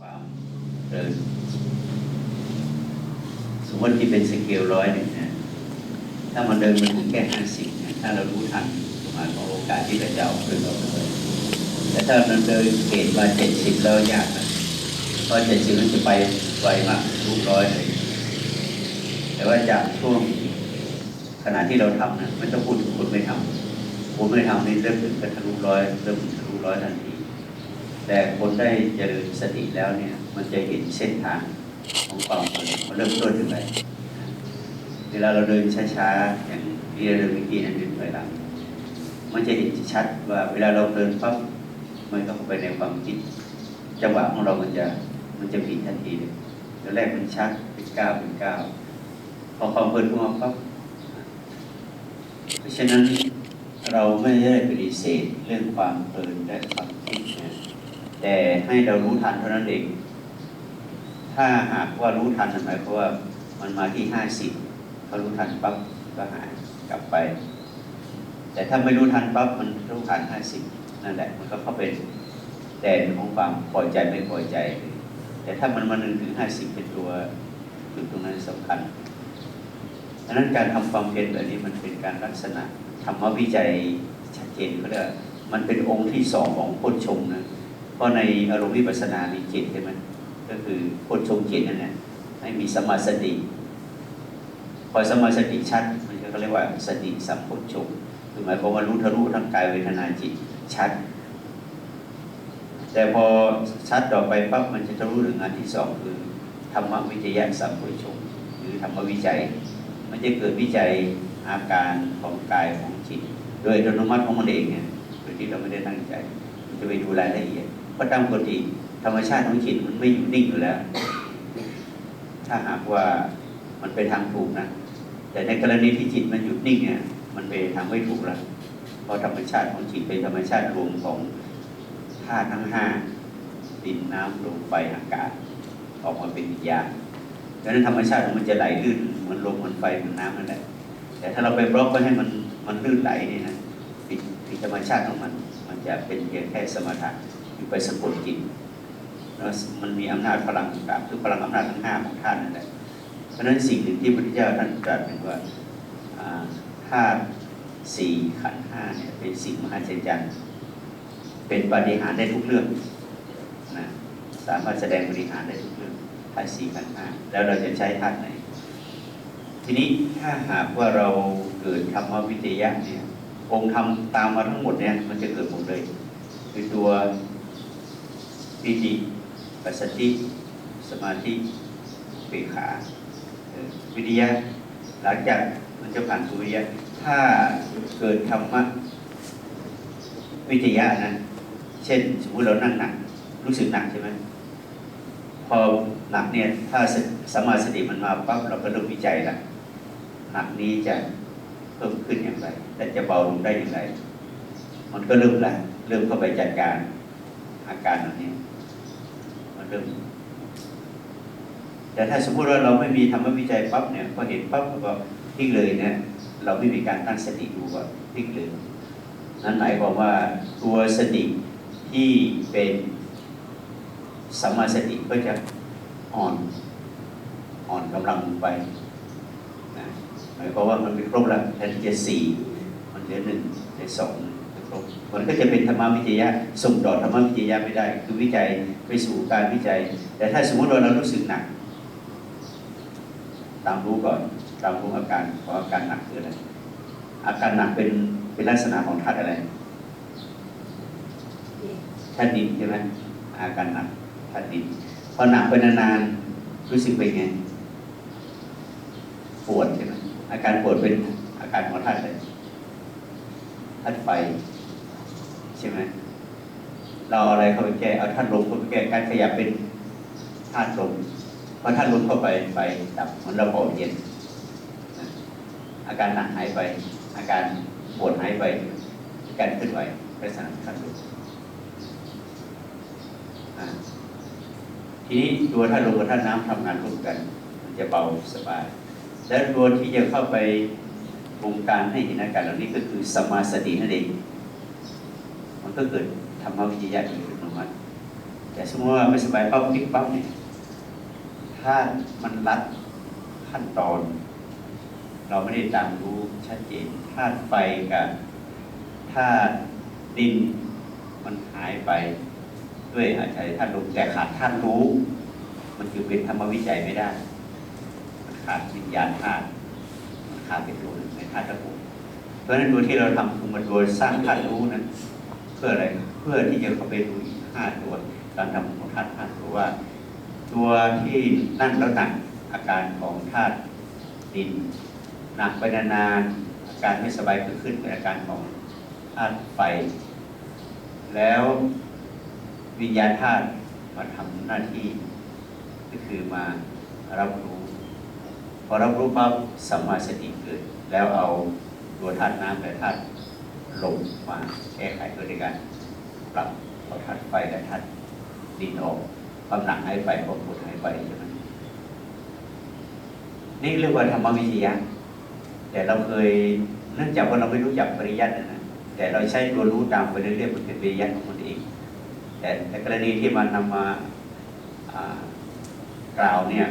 ความเดินสมมติที่เป็นสเกลร้อยหนึ่งนะ ถ้ามันเดินมันถึงแค่ห้าสิบนะถ้าเรารู้ทันประมาณของโอกาสที่เราจะเอาขึ้นเราเลยแต่ถ้ามันเดินเกณฑ์มาเจ็ดสิบแล้วยากนะเพราะเจ็ดสิบมันจะไปไวมากรูปร้อยเลย แต่ว่าจากช่วงขณะที่เราทำนะไม่ต้องพูดถึงคนไม่ทำคนไม่ทำนี่เริ่มถึงกระทะลุร้อยเริ่มถึงทะลุร้อยทันทีแต่คนได้เจริญสติแล้วเนี่ย มันจะเห็นเส้นทางของความเดินมันเริ่มต้นยังไงเวลาเราเดินช้าๆอย่างที่เราเดินเมื่อกี้นั่นเดินไปหลังมันจะเห็นชัดว่าเวลาเราเดินปั๊บมันก็เข้าไปในความคิด จังหวะของเรามันจะมันจะผิดทันทีเลยตอนแรกมันชัดเป็นก้าวเป็นก้าว พอความเพลินเข้ามาปั๊บเพราะฉะนั้นเราไม่ได้ปฏิเสธเรื่องความเพลินและความคิดนะแต่ให้เรารู้ทันเท่านั้นเอง ถ้าหากว่ารู้ทันหมายความว่ามันมาที่ห้าสิบพอรู้ทันปั๊บก็หายกลับไป แต่ถ้าไม่รู้ทันปั๊บมันรู้ทันห้าสิบนั่นแหละ มันก็เข้าเป็นแดนของความพอใจไม่พอใจ แต่ถ้ามันมาหนึ่งถึงห้าสิบเป็นตัวจุดตรงนั้นสำคัญ ดังนั้นการทำความเพียรแบบนี้มันเป็นการลักษณะธรรมวิจัยชัดเจนเขาเรียกมันเป็นองค์ที่สองของพชฌงค์นะเพราะในอารมณ์วิปัสสนามีจิตใช่ไหมก็คือพชฌงค์จิตนั่นแหละให้มีสมาสติพอสมาสติชัดมันก็เรียกว่าสติสัมโพชฌงค์คือหมายความว่ารู้ทะลุทั้งกายเวทนาจิตชัด แต่พอชัดต่อไปปั๊บมันจะทะลุถึงอันที่สองคือธรรมวิจยะสัมโพชฌงหรือธรรมวิจัย มันจะเกิดวิจัยอาการของกายของจิต โดยอัตโนมัติของมันเองเนี่ยโดยที่เราไม่ได้ตั้งใจจะไปดูรายละเอียดเพราะตามปกติธรรมชาติของจิตมันไม่อยู่นิ่งอยู่แล้ว ถ้าหากว่ามันไปทางถูกนะแต่ในกรณีที่จิตมันหยุดนิ่งเนี่ยมันไปทางไม่ถูกล้วเพราะธรรมชาติของจิตเป็นธรรมชาติรวมของธาตุทั้งห้าดินน้ำลมไฟอากาศ ออกมาเป็นวิญญาณ ดังนั้นธรรมชาติของมันจะไหลลื่นเหมือนลมเหมือนไฟเหมือนน้ำนั่นแหละแต่ถ้าเราไปบล็อกไว้ให้มันมันลื่นไหลนี่นะผิดผิดธรรมชาติของมัน มันจะเป็นเพียงแค่สมถะอยู่ไปสะกดจิตแล้วมันมีอำนาจพลังต่างคือพลังอำนาจทั้งห้าของท่านนั่นแหละเพราะฉะนั้นสิ่งหนึ่งที่พระพุทธเจ้าท่านตรัสเป็นว่าธาตุสี่ขันห้าเนี่ยเป็นสิ่งมหัศจรรย์เป็นปฏิหารได้ทุกเรื่องนะสามารถแสดงปฏิหารได้ทุกเรื่องาตุสี่ขันห้าแล้วเราจะใช้ธาตุไหน ทีนี้ถ้าหากว่าเราเกิดธรรมวิทยะเนี่ยองค์ธรรมตามมาทั้งหมดเนี่ยมันจะเกิดหมดเลย คือตัวปิติปัสสติ สมาธิเปขาวิทยะหลังจากมันจะผ่านตัววิทยะถ้าเกิดธรรมะวิทยะนะ เช่น สมมติเรานั่งหนัก รู้สึกหนักใช่ไหมพอ หนักเนี่ยถ้าสมาสติมันมาปั๊บเราก็เริ่มวิจัยละหนักนี้จะเพิ่มขึ้นอย่างไรแต่จะเบาลงได้อย่างไร มันก็เริ่มละเริ่มเข้าไปจัดการอาการเหล่านี้ มันเริ่ม แต่ถ้าสมมติว่าเราไม่มีธรรมวิจัยปั๊บเนี่ยพอเห็นปั๊บก็พลิกเลยเนี่ยเราไม่มีการตั้งสติดูก่อนพลิกเลยนั่นหมายความว่าตัวสติที่เป็นสัมมาสติก็จะ อ่อนอ่อนกำลังลงไปนะหมายความว่ามันเป็นครบแล้วแทนที่จะสี่มันเหลือหนึ่งเหลือสองเหลือครบมันก็จะเป็นธรรมวิทยะส่งต่อธรรมวิทยะไม่ได้ คือวิจัยไปสู่การวิจัย แต่ถ้าสมมติว่าเรารู้สึกหนัก ตามรู้ก่อนตามรู้อาการของอาการหนักคืออะไรอาการหนักเป็นเป็นลักษณะของธาตุอะไรธาตุดินใช่ไหมอาการหนักธาตุดิน พอหนักไปนานๆรู้สึกเป็นไงปวดใช่ไหมอาการปวดเป็นอาการของธาตุอะไรธาตุไฟใช่ไหมเราอะไรเข้าไปแก้เอาธาตุลมเข้าไปแก้การขยับเป็นธาตุลมพอธาตุลมเข้าไปไฟดับเหมือนเราเป่าเย็นอาการหนักหายไป อาการปวดหายไปการเคลื่อนไหวลักษณะธาตุลมอ่า ทีนี้ตัวธาตุลมกับธาน้ำทำงานร่วมกัน มันจะเบาสบาย และตัวที่จะเข้าไปวงการให้เห็นอาการเหล่านี้ก็คือสมาสตินั่นเอง มันก็เกิดธรรมวิจยะเกิดขึ้นมาแต่สมมติว่าไม่สบายปั๊บพลิกปั๊บเนี่ยถ้ามันรัดขั้นตอน เราไม่ได้ตามรู้ชัดเจนธาตุไฟกับธาตุดินมันหายไป ด้วยอาศัยธาตุลมแต่ขาดธาตุรู้ มันคือเป็นธรรมวิจัยไม่ได้มันขาดวิญญาณธาตุมันขาดเป็นตัวหนึ่งในธาตุทั้งหมเพราะฉะนั้นตัวที่เราทำคือมันโดยสร้างธาตุรู้นั้นเพื่ออะไรเพื่อที่จะเข้าไปดูอีกห้าตัวการทำของธาตุห้าตัวว่า ตัวที่นั่งแล้วหนักอาการของธาตุดินหนักไปนานๆอาการไม่สบายเกิดขึ้นเป็นอาการของธาตุไฟแล้ว วิญญาณธาตุมาทำหน้าที่ ก็คือมารับรู้ พอรับรู้ปั๊บสัมมาสติเกิด แล้วเอาตัวธาตุน้ำและธาตุลมมาแก้ไขโดยการปรับเอาธาตุไฟและธาตุดินออกความหนักหายไปความปวดหายไปใช่ไหมนี่เรียกว่าธรรมวิทยาแต่เราเคยเนื่องจากว่าเราไม่รู้จักปริยัตินะนะแต่เราใช้ตัวรู้ตามไปเรื่อยๆมันเป็นปริยัติของมันเอง แต่แต่กรณีที่มันนำมากล่าวเนี่ย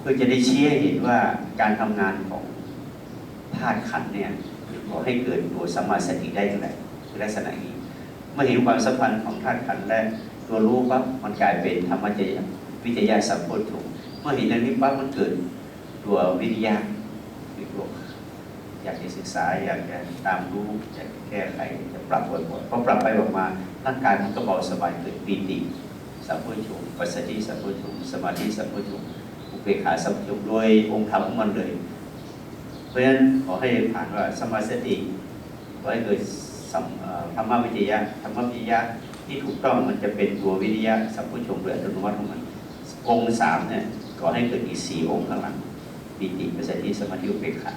เพื่อจะได้ชี้ให้เห็นว่าการทำงานของธาตุขันเนี่ยขอให้เกิดตัวสัมมาสติได้อย่างไรคือลักษณะนี้เมื่อเห็นความสัมพันธ์ของธาตุขันและตัวรู้ปั๊บมันกลายเป็นธรรมจยวิทยาสัมโพชฌงค์เมื่อเห็นอย่างนี้ปั๊บมันเกิดตัววิทยาคือตัว อยากจะศึกษาอยากจะตามรู้อยากจะแก้ไขจะปรับบ่อยๆพอปรับไปออกมาร่างกายมันก็เบาสบายเกิดปีติสัมโพชฌงค์ปัสสติสัมโพชฌงค์สมาธิสัมโพชฌงค์อุเบกขาสัมโพชฌงค์โดยองค์ธรรมของมันเลย เพราะฉะนั้นขอให้ผ่านว่าสมาสติขอให้เกิดธรรมวิทยาธรรมวิทยาที่ถูกต้องมันจะเป็นตัววิทยาสัมพุชงโดยอัตโนมัติของมัน องค์สามเนี่ยขอให้เกิดอีกสี่องค์ข้างหลังปีติปัสสติสมาธิอุเบกขา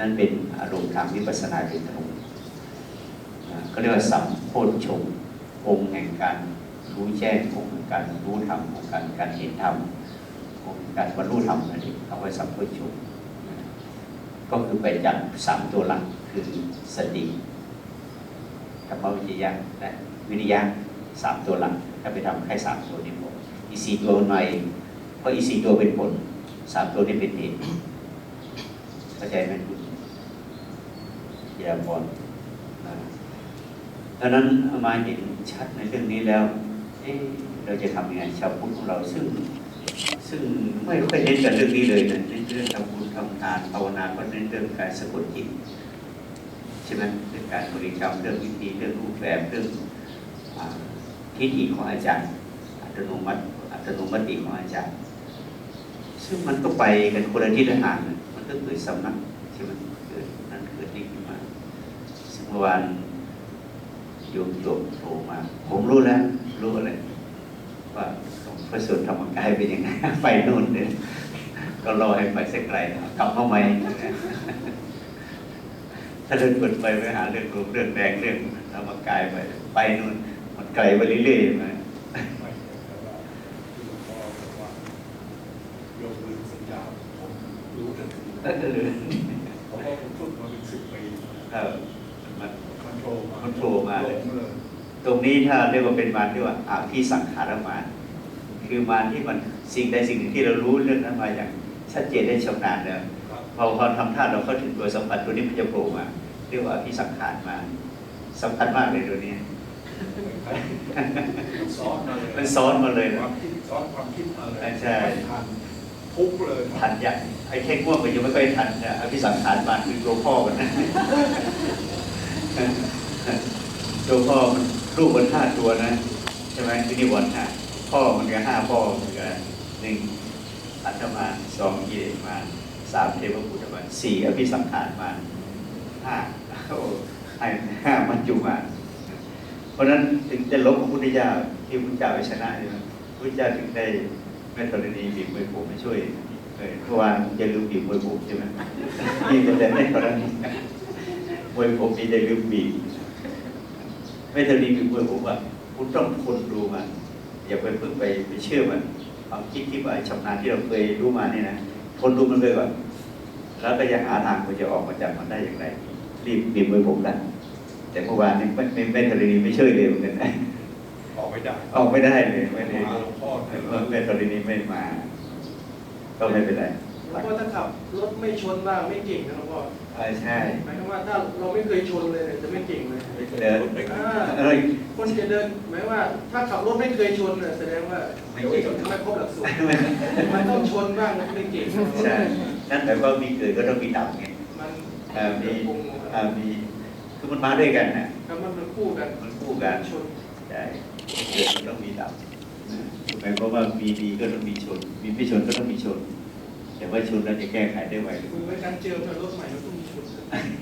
นั่นเป็นอารมณ์ทางวิปัสสนาโดยตรงก็เรียกว่าสัมโพชฌงค์องค์แห่งการรู้แจ้งองค์แห่งการรู้ธรรมองค์การการเห็นธรรมองค์การบรรลุธรรมนั่นเองเอาไว้สัมโพชฌงค์ก็คือไปจากสามตัวหลักคือสติธรรมวิทยาและวิริยะสามตัวหลักถ้าไปทำแค่สามตัวนี้หมดอีสี่ตัวหน่อยเพราะอีสี่ตัวเป็นผลสามตัวนี้เป็นเหตุเข้าใจไหม คุณยีราพรนะดังนั้นมาเห็นชัดในเรื่องนี้แล้วเอ๊ะเราจะทำยังไงชาวพุทธของเราซึ่ง ซึ่งไม่ค่อยเน้นกันเรื่องนี้เลยนะเน้นเรื่องทำบุญทำทานภาวนาก็เน้นเรื่องการสะกดจิตใช่ไหมเรื่องการบริกรรมเรื่องวิธีเรื่องรูปแบบเรื่องทิฏฐิของอาจารย์อัตโนมัติอัตโนมัติของอาจารย์ ซึ่งมันก็ไปกันคนละทิศละทางมันก็เกิดสำนักใช่ไหมเกิดนั่นเกิดนี่ขึ้นมาซึ่งเมื่อวานโยมโยมโทรมา ผมรู้แล้ว รู้อะไรว่าพระสูตรธรรมกายเป็นยังไงไปนู่นเนี่ยก็รอให้ไปสักไกลกลับเข้ามาอีกถ้าเดินเปิดไปไปหาเรื่องรูปเรื่องแดงเรื่องธรรมกายไปไปนู่นมันไกลไปเรื่อยๆมาไม่แต่ว่ ตรงนี้ถ้าเรียกว่าเป็นมารที่ว่าอาที่สังขารมารคือมารที่มันสิ่งใดสิ่งหนึ่งที่เรารู้เรื่องนั้นมาอย่างชัดเจนได้ชำนาญแล้วครับพอพอทำท่าเราเข้าถึงตัวสัมผัสตัวนี้มันจะโผล่มาเรียกว่าที่สังขารมาสำคัญมากเลยตัวนี้มันซ้อนมาเลยมันซ้อนมาเลยคนะวามคิดซ้อนความคิดมาเลยใช่ไม่ทันทุกเลยทันอย่างไอ้แค่ง่วงก็ยังไม่ค่อยทันนะอภิสังขารมาคือตัวพ่อกันนะตัวพ่อมัน รูปมันห้าตัวนะใช่ไหมคือนิวรณ์ห้าพ่อมันก็ห้าพ่อเหมือนกันหนึ่งอัตมาสองกิเลสมาสามเทวปุตตมาสี่อภิสังขารมาห้าโอ้ห้ห้ามัจจุมาเพราะนั้นถึงจะลบพระพุทธเจ้าที่พระพุทธเจ้าไปชนะใช่ไหมพระพุทธเจ้าถึงได้แม่ธรณีบีบมวยผมมาช่วยเมื่อวานจะลืมบีบมวยผมใช่ไหมนี่เป็นแต่แม่ธรณีมวยผมนี่ได้ลืมบีบ แม่ธรณีบีบมวยผมว่าคุณต้องทนดูมันอย่าไปเพิ่งไปไปเชื่อมันความคิดที่ว่าชำนาญที่เราเคยรู้มาเนี่ยนะทนดูมันไปก่อนแล้วก็จะหาทางว่าจะออกมาจากมันได้อย่างไร รีบรีบมือผมกันแต่เมื่อวานนี้ไม่ไม่ไม่ธรณีไม่ช่วยเลยเหมือนกันนะออกไม่ได้ออกไม่ได้เลยไม่ได้หลวงพ่อเมื่อแม่ธรณีไม่มา ก็ไม่เป็นไรหลวงพ่อถ้าขับรถไม่ชนบ้างไม่เก่งนะหลวงพ่อเออ ใช่หมายความว่าถ้าเราไม่เคยชนเลยเนี่ยจะไม่เก่งเลยเดินอ่าเอ้ยคนจะเดินหมายว่าถ้าขับรถไม่เคยชนเนี่ยแสดงว่าไม่ไม่เก่งไม่ครบหลักสูตรมันต้องชนบ้างไม่เก่งใช่นั่นแปลว่ามีเกิดก็ต้องมีดับไงมันเอ่ามีคงเอ่ามีคือมันมาด้วยกันนะแล้วมันเป็นคู่กันมันคู่กันชนใช่เกิดก็ต้องมีดับนะหมายความว่ามีดีก็ต้องมีชน มีไม่ชนก็ต้องมีชน แต่ว่าชนแล้วจะแก้ไขได้ไวหรือคือในการเจอรถใหม่มันต้อง มี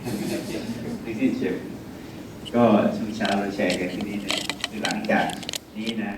ชนไม่ที่เจ็บก็ช่วงเช้าเราแชร์กันที่นี่นะคือหลังจากนี้นะ